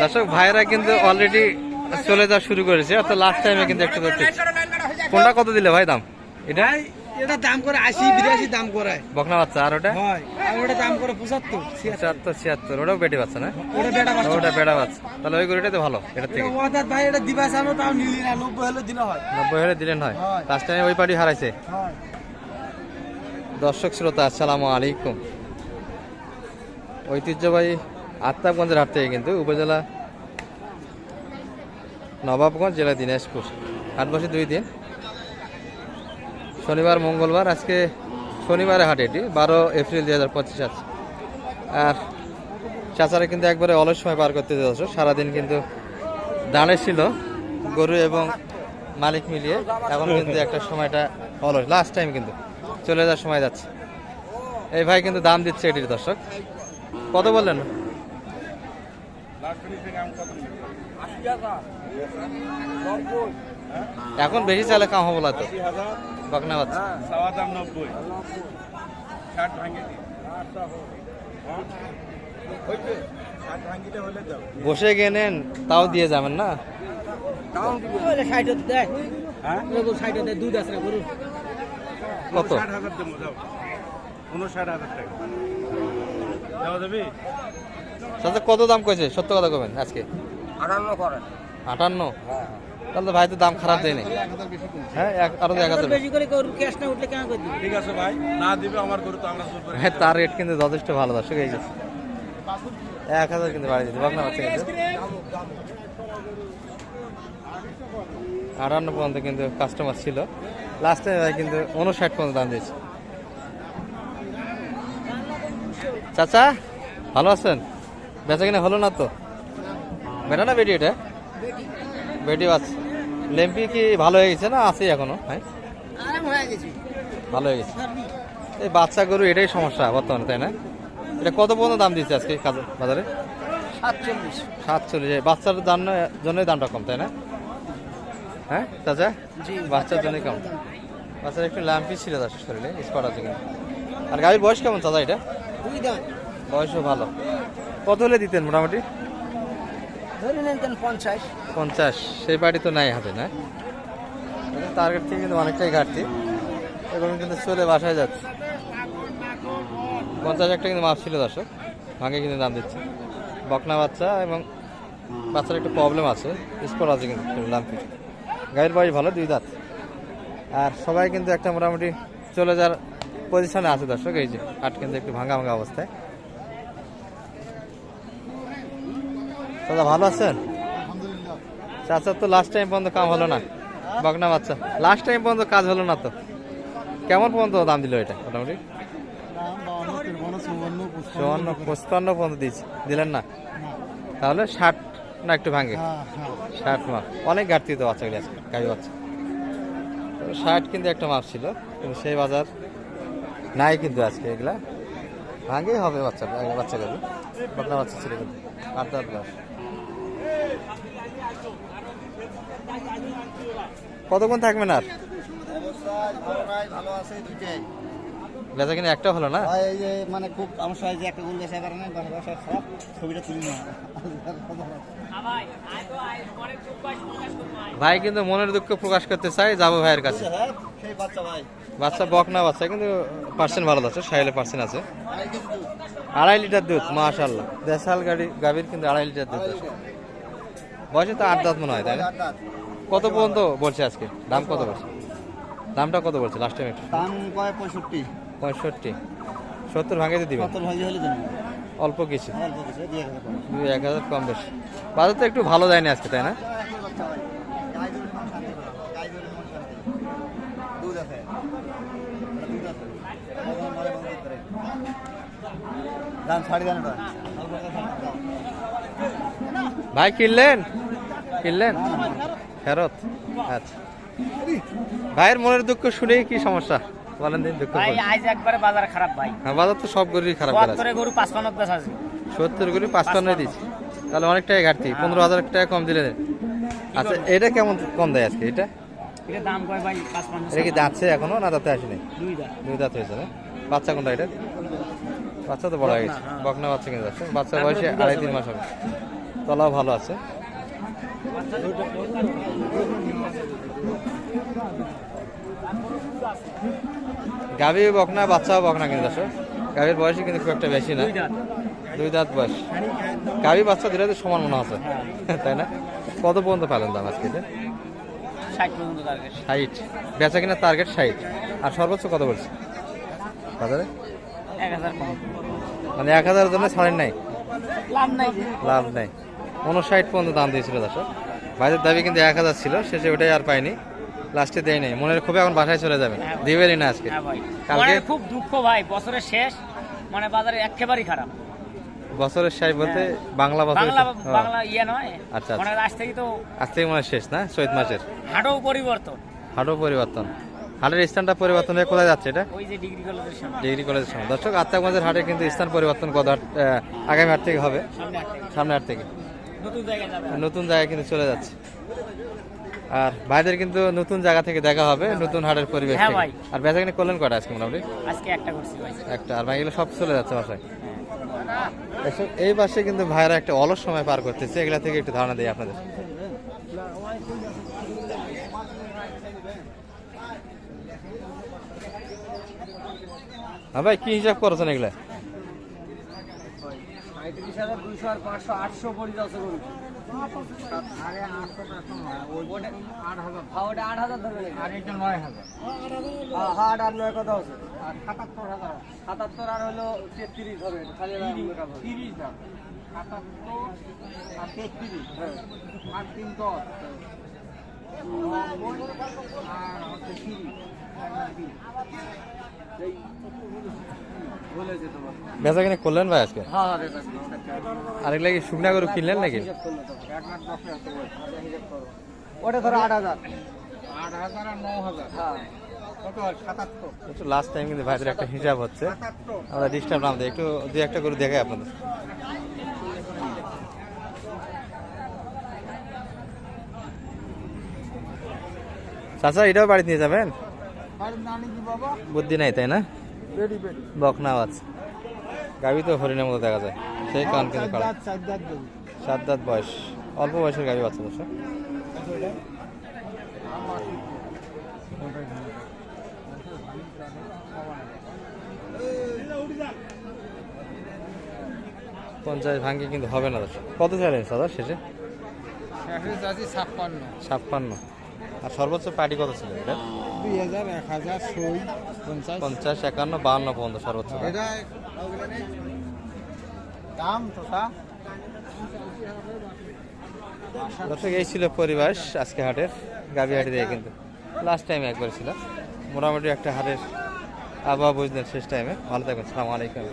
দর্শক ভাইরা কিন্তু অলরেডি চলে যাওয়া শুরু করেছে অর্থাৎ লাস্ট টাইমে কিন্তু একটা দেখতে কোনটা কত দিলে ভাই দাম? এটা এটা দাম করে আশি বিরাশি দাম করে। বকনা বাচ্চা আর ওটা? হয় আর ওটা দাম করে পঁচাত্তর ছিয়াত্তর। ছিয়াত্তর ওটাও বেটি বাচ্চা না? ওটা বেটা বাচ্চা। ওটা বেড়া বাচ্চা। তাহলে ওই গরুটাই তো ভালো এটা থেকে। ভাই এটা দিবা চানো তাও নিলি না নব্বই হলে দিলে হয়। নব্বই হলে দিলেন হয়। লাস্ট টাইমে ওই পার্টি হারাইছে। দর্শক শ্রোতা আসসালামু আলাইকুম। ঐতিহ্যবাহী আত্মাবগঞ্জের হাট থেকে কিন্তু উপজেলা নবাবগঞ্জ, জেলা দিনাজপুর। হাট বসে দুই দিন। শনিবার, মঙ্গলবার, আজকে শনিবারে হাট এটি, বারো এপ্রিল দুই হাজার পঁচিশ আছে আর চাচারা কিন্তু একবারে অলস সময় পার করতে যাচ্ছ সারাদিন কিন্তু দাঁড়ে ছিল, গরু এবং মালিক মিলিয়ে। এখন কিন্তু একটা সময়টা অলস লাস্ট টাইম কিন্তু। চলে যাওয়ার সময় যাচ্ছে। এই ভাই কিন্তু দাম দিচ্ছে এটির দর্শক। কত বললেন? এখন বেশি চালে কাম হব তো। বকনা বাচ্চা। সাওয়া দাম নব্বই। ষাট ভাঙে বসে গিয়ে নেন তাও দিয়ে যাবেন না? হ্যাঁ? কত? ষাট হাজার দেবো যাও। উনষাট হাজার টাকা। যাও দেবি চাচা কত দাম কইছে? সত্য কথা কবেন আজকে? আটান্ন করে আটান্ন? তাহলে তো ভাই তো দাম খারাপ দেয়নি হ্যাঁ এক- আরও এক হাজার। বেশি করে গরু ক্যাশ না উঠলে কেন করে ঠিক আছে ভাই না দিবে আমার গরু তো আমরা হ্যাঁ তার রেট কিন্তু যথেষ্ট ভালো দর্শক এই যে। এক হাজার কিন্তু বাড়ি দিতে ভাবনা কিন্তু। আটান্ন পর্যন্ত কিন্তু কাস্টমার ছিল। লাস্ট টাইম ভাই কিন্তু উনষাট পর্যন্ত দাম দিয়েছে। চাচা ভালো আছেন? বেচা কিনা হলো না তো? বেটা না বেটি এটা? বেটি। আছে লেম্পি কি ভালো হয়ে গেছে না আছে এখনও? হ্যাঁ ভালো হয়ে গেছে। এই বাচ্চা গরু এটাই সমস্যা বর্তমানে তাই না? এটা কত পর্যন্ত দাম দিচ্ছে আজকে বাজারে? সাতচল্লিশ। সাতচল্লিশ। বাচ্চার জন্য জন্যই দামটা কম তাই না? হ্যাঁ চাচা? বাচ্চার জন্যই কম। বাচ্চার একটু ল্যাম্পি ছিল তার শরীরে স্পট আছে কিন্তু আর গাড়ির বয়স কেমন চাচা এটা? বয়সও ভালো। কত হলে দিতেন মোটামুটি? ধরে নেন তেন পঞ্চাশ। পঞ্চাশ সেই বাড়ি তো নাই হাতে না? টার্গেট থেকে কিন্তু অনেকটাই ঘাটতি। এবং কিন্তু চলে বাসায় যাচ্ছে। পঞ্চাশ একটা কিন্তু মাপ ছিল দর্শক। ভাঙে কিন্তু দাম দিচ্ছে। বকনা বাচ্চা এবং বাচ্চার একটু প্রবলেম আছে। স্পট আছে কিন্তু দাম কিছু গাড়ির বয়স ভালো দুই দাঁত। আর সবাই কিন্তু একটা মোটামুটি চলে যাওয়ার পজিশনে আছে দর্শক এই যে হাট কিন্তু একটু ভাঙা ভাঙা অবস্থায়। দাদা ভালো আছেন? চাচার তো লাস্ট টাইম পর্যন্ত কাম হলো না। বকনা বাচ্চা। লাস্ট টাইম পর্যন্ত কাজ হলো না তো। কেমন পর্যন্ত দাম দিল এটা? মোটামুটি? চুয়ান্ন, পঁচপান্ন পর্যন্ত দিয়েছি। দিলেন না? তাহলে ষাট না একটু ভাঙে। ষাট মাপ। অনেক ঘাটতি তো বাচ্চাগুলি আজকে গাড়ি বাচ্চা। ষাট কিন্তু একটা মাপ ছিল, কিন্তু সেই বাজার নাই কিন্তু আজকে এগুলা। ভাঙেই হবে বাচ্চা বাচ্চা গাড়ি বকনা বাচ্চা ছিল কিন্তু। আট দাঁত কতক্ষণ থাকবেন আর? ভালো আছে বেচা কিনা একটা হলো না? ভাই এই যে মানে খুব সমস্যা একটা দেশে কারণে বাসা বাসা খারাপ ছবিটা তুলি না। ভাই কিন্তু মনের দুঃখ প্রকাশ করতে চাই যাব ভাইয়ের কাছে। হ্যাঁ বাচ্চা ভাই। বাচ্চা বক না বাচ্চা কিন্তু পার্সেন্ট ভালো আছে সাইলে পার্সেন্ট আছে। আড়াই লিটার দুধ মাশাল্লাহ দেশাল গাড়ি গাভীর কিন্তু আড়াই লিটার দুধ আছে। বয়সে তো আট দাঁত মনে হয় তাই না? কত পর্যন্ত বলছে আজকে? দাম কত বলছে? দামটা কত বলছে লাস্ট টাইম একটু? দাম কয় পঁয়ষট্টি। পঁয়ষট্টি। সত্তর ভাঙিতে দিবেন সত্তর হলে দেবেন অল্প কিছু। দিয়ে পাবো। দুই এক হাজার কম বেশি। বাজার তো একটু ভালো যায়নি আজকে তাই না। ভাই কিনলেন? কিনলেন? ফেরত? আচ্ছা। ভাইয়ের মনের দুঃখ শুনেই কি সমস্যা? বলেন দিন দুঃখ ভাই আজ একবারে বাজার খারাপ ভাই। হ্যাঁ বাজার তো সব গরুই খারাপ আছে। চুয়াত্তরে গরু পাঁচপান্ন দশ আছে। সত্তর গরু পাঁচপান্ন দিচ্ছি তাহলে অনেকটাই ঘাটতি। পনেরো হাজার টাকা কম দিলে। আচ্ছা এটা কেমন কম দেয় আজকে? এটা? এটা দাম কয় ভাই? পাঁচপান্ন। এটা কি যাচ্ছে এখনও না দাঁতে আসেনি? দুই দা দুই দাঁত হয়েছে না? বাচ্চা কোনটা এটা? বাচ্চা তো বড় হয়ে গেছে। বকনা বাচ্চা কিনে যাচ্ছে। বাচ্চা বয়সে আড়াই তিন মাস হবে। তলাও ভালো আছে। গাভী বকনা বাচ্চাও বকনা কিন্তু দর্শক। গাভীর বয়সই কিন্তু খুব একটা বেশি না। দুই দাঁত বয়স। গাভী বাচ্চা দিলে তো সমান মনে আছে। তাই না? কত পর্যন্ত পেলেন দাম আজকে? ষাট বেচা কিনা টার্গেট ষাট। আর সর্বোচ্চ কত বলছে? বাজারে? মানে এক হাজারের জন্য ছাড়েন নাই? লাভ নাই। লাভ নাই। উনষাট পর্যন্ত দাম দিয়েছিল দর্শক। ভাইদের দাবি কিন্তু এক হাজার ছিল শেষে ওটাই আর পাইনি। লাস্টে দেয় নাই। মনের খুব এখন বাসায় চলে যাবে। হ্যাঁ। দিবেনই না আজকে। হ্যাঁ কালকে- খুব দুঃখ ভাই বছরের শেষ। মানে বাজারে একেবারেই খারাপ। বছরের শেষ বলতে বাংলা বছর বাংলা ইয়ে নয়। আচ্ছা, মানে আজ থেকে তো আজ থেকে মনে হয় শেষ না? চৈত মাসের। হাটও পরিবর্তন। হাটও পরিবর্তন। হাটের স্থানটা পরিবর্তন হয়ে কোথায় যাচ্ছে এটা? ওই যে ডিগ্রি কলেজের সামনে। ডিগ্রি কলেজের সামনে। দর্শক আত্মাগঞ্জের হাটে কিন্তু স্থান পরিবর্তন কত আগামী হাট থেকে হবে? সামনে হাট থেকে। নতুন জায়গায় কিন্তু চলে যাচ্ছে। আর ভাইদের কিন্তু নতুন জায়গা থেকে দেখা হবে নতুন হাটের পরিবেশ হ্যাঁ। আর বেচা কিনে করলেন কটা আজকে মোটামুটি? আজকে একটা করছি ভাই। একটা আর ভাইগুলো সব চলে যাচ্ছে বাসায় এই পাশে কিন্তু ভাইরা একটা অলস সময় পার করতেছে এগুলা থেকে একটু ধারণা দিই আপনাদের। হ্যাঁ ভাই কি হিসাব করছেন এগুলা? পঁয়ত্রিশ হাজার দুইশো আর পাঁচশো আটশো পড়ে যাচ্ছে গরু। ওটা আট হাজার ধরবে আর এটা নয় হাজার। হ্যাঁ আট আর নয় কত আছে? আর সাতাত্তর হাজার সাতাত্তর আর হলো তেত্রিশ হবে খালি তিরিশ দাম। সাতাত্তর আর তেত্রিশ। হ্যাঁ। আর তিন দশ আর হচ্ছে তিরিশ। বেচা কিনে করলেন ভাই আজকে? হ্যাঁ হ্যাঁ আর এগুলা কি শুকনা গরু কিনলেন নাকি? ওটা ধরো আট হাজার। আট হাজার আর ন হাজার। হ্যাঁ। কত সাতাত্তর? একটু লাস্ট টাইম কিন্তু ভাইদের একটা হিসাব হচ্ছে। আমরা ডিস্টার্ব নাম দিই। একটু দুই একটা করে দেখাই আপনাদের। চাচা এটাও বাড়িতে নিয়ে যাবেন? বুদ্ধি নাই তাই না? বকনাও আছে গাভি তো হরিণের মতো দেখা যায়। সেই কান কিন্তু। সাত দাঁত বয়স। অল্প বয়সের গাভি বাচ্চা বছর পঞ্চাশ ভাঙ্গি কিন্তু হবে না দর্শক কত চাইলেন সাদা শেষে? ছাপ্পান্ন। ছাপ্পান্ন। আর সর্বোচ্চ পার্টি কত ছিল এটা? দুই হাজার এক হাজার সই পঞ্চাশ। পঞ্চাশ একান্ন বাহান্ন পর্যন্ত সর্বোচ্চ দাম তোটা দর্শক এই ছিল পরিবেশ আজকে হাটের গাবি হাটে দিয়ে কিন্তু। লাস্ট টাইমে একবার ছিল। মোটামুটি একটা হাটের আবহাওয়া বুঝলেন শেষ টাইমে ভালো থাকবেন সালাম আলাইকুম।